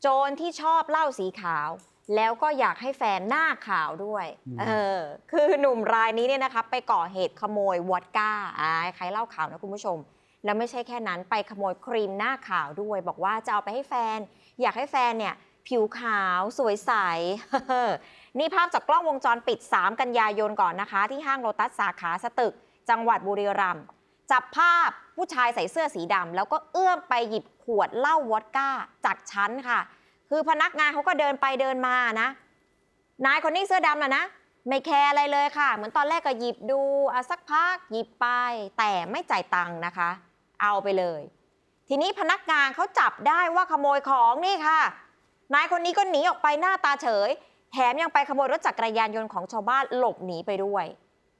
โจรที่ชอบเหล้าสีขาว แล้วก็อยากให้แฟนหน้าขาวด้วยอืมเออ คือหนุ่มรายนี้เนี่ยนะคะไปก่อเหตุขโมยวอดก้าอ่าใครเหล้าขาวนะคุณผู้ชม แล้วไม่ใช่แค่นั้นไปขโมยครีมหน้าขาวด้วย บอกว่าจะเอาไปให้แฟน อยากให้แฟนเนี่ยผิวขาวสวยใส นี่ภาพจากกล้องวงจรปิด 3 กันยายนก่อนนะคะ ที่ห้างโลตัสสาขาสตึก จังหวัดบุรีรัมย์ จับภาพผู้ชายใส่เสื้อสีดำแล้วก็เอื้อมไปหยิบขวดเหล้าวอดก้าจากชั้นค่ะ คือพนักงานเขาก็เดินไปเดินมานะ นายคนนี้เสื้อดำนะนะ ไม่แคร์อะไรเลยค่ะ เหมือนตอนแรกก็หยิบดูอะสักพักหยิบไป แต่ไม่จ่ายตังค์นะคะ เอาไปเลย ทีนี้พนักงานเขาจับได้ว่าขโมยของนี่ค่ะ นายคนนี้ก็หนีออกไปหน้าตาเฉย แถมยังไปขโมยรถจักรยานยนต์ของชาวบ้านหลบหนีไปด้วย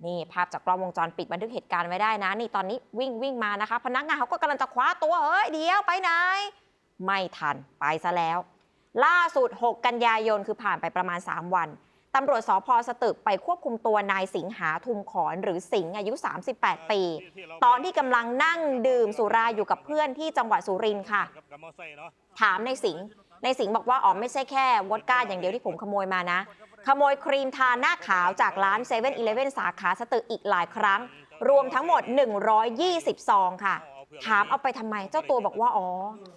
นี่ภาพจากกล้องวงจรปิดบันทึกเหตุการณ์ไว้ได้นะ นี่ตอนนี้วิ่งวิ่งมานะคะ พนักงานเขาก็กำลังจะคว้าตัวเฮ้ยเดี๋ยวไปไหน ไม่ทันไปซะแล้ว ล่าสุด 6 กันยายนคือผ่านไปประมาณ 3 วันตำรวจสพสตึกไปควบคุมตัวนายสิงหาทุมขอนหรือสิงอายุ 38 ปี ตอนที่กำลังนั่งดื่มสุราอยู่กับเพื่อนที่จังหวัดสุรินทร์ค่ะกับมนาะถามในสิง ในสิงห์บอกว่าอ๋อไม่ใช่แค่วอดก้าอย่างเดียวที่ผมขโมยมานะ ขโมยครีมทาหน้าขาวจากร้าน7 e เ e ่ e อสาขาสตึกอีกหลายครั้ง รวมทั้งหมด 120 ซองค่ะ ถามเอาไปทำไมเจ้าตัวบอกว่าอ๋อ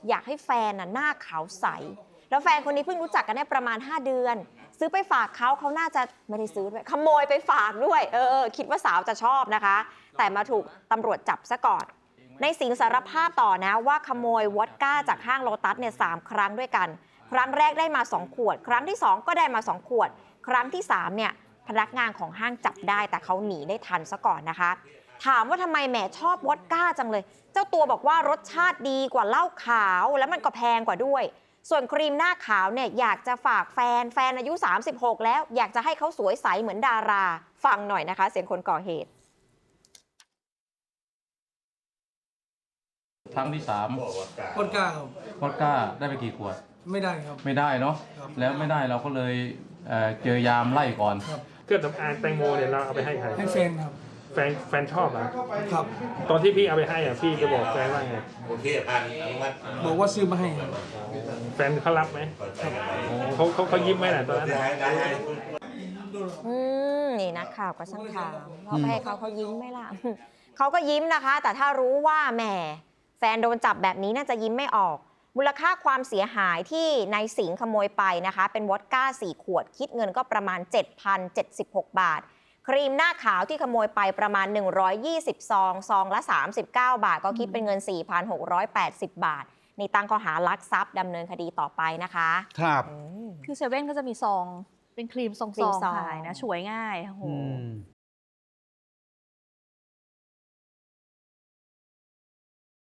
อยากให้แฟนน่ะหน้าขาวใส แล้วแฟนคนนี้เพิ่งรู้จักกันได้ประมาณ 5 เดือน ซื้อไปฝากเขาเขาน่าจะไม่ได้ซื้อด้วยขโมยไปฝากด้วยเออเออคิดว่าสาวจะชอบนะคะ แต่มาถูกตำรวจจับซะก่อน ในสิงสารภาพต่อนะว่าขโมยวอดก้าจากห้างโลตัสเนี่ยสามครั้งด้วยกัน ครั้งแรกได้มา 2 ขวด ครั้งที่ 2 ก็ได้มา 2 ขวด ครั้งที่3เนี่ยพนักงานของห้างจับได้แต่เขาหนีได้ทันซะก่อนนะคะ ถามว่าทำไมแหมชอบวอดก้าจังเลย เจ้าตัวบอกว่ารสชาติดีกว่าเหล้าขาว แล้วมันก็แพงกว่าด้วย ส่วนครีมหน้าขาวเนี่ยอยากจะฝากแฟนแฟนอายุ 36 แล้วอยากจะให้เขาสวยใสเหมือนดารา ฟังหน่อยนะคะ เสียงคนก่อเหตุ ครั้งที่สามคนกล้าครับวอดก้าได้ไปกี่ขวด ไม่ได้ครับ ไม่ได้เนาะครับ แล้วไม่ได้เราก็เลยเอ่อเจอยามไล่ก่อนเครื่องสำอางแตงโมเนี่ยเราเอาไปให้ใครให้แฟนครับแฟนแฟนชอบอะครับ ตอนที่พี่เอาไปให้อะพี่จะบอกแฟนว่าไงโอเคผ่านอนุมัติบอกว่าซื้อมาให้ครับแฟนเขารับไหมเขาเขาเขายิ้มไหมล่ะตอนนั้น ได้ได้อืมนี่นักข่าวก็ช่างถามว่าไปให้เขาเขายิ้มไหมล่ะ เขาก็ยิ้มนะคะ แต่ถ้ารู้ว่าแหม แฟนโดนจับแบบนี้น่าจะยิ้มไม่ออก มูลค่าความเสียหายที่นายสิงห์ขโมยไปนะคะ เป็นวอดก้า 4 ขวด คิดเงินก็ประมาณ 7,076 บาท ครีมหน้าขาวที่ขโมยไปประมาณ 120 ซอง ซองละ 39 บาท ก็คิดเป็นเงิน 4,680 บาทนี่ตั้งข้อหารักทรัพย์ดำเนินคดีต่อไปนะคะ ครับอืมคือเซเว่นก็จะมีซองเป็นครีมซองครีมๆซองขายนะช่วยง่ายโอ้โหอืม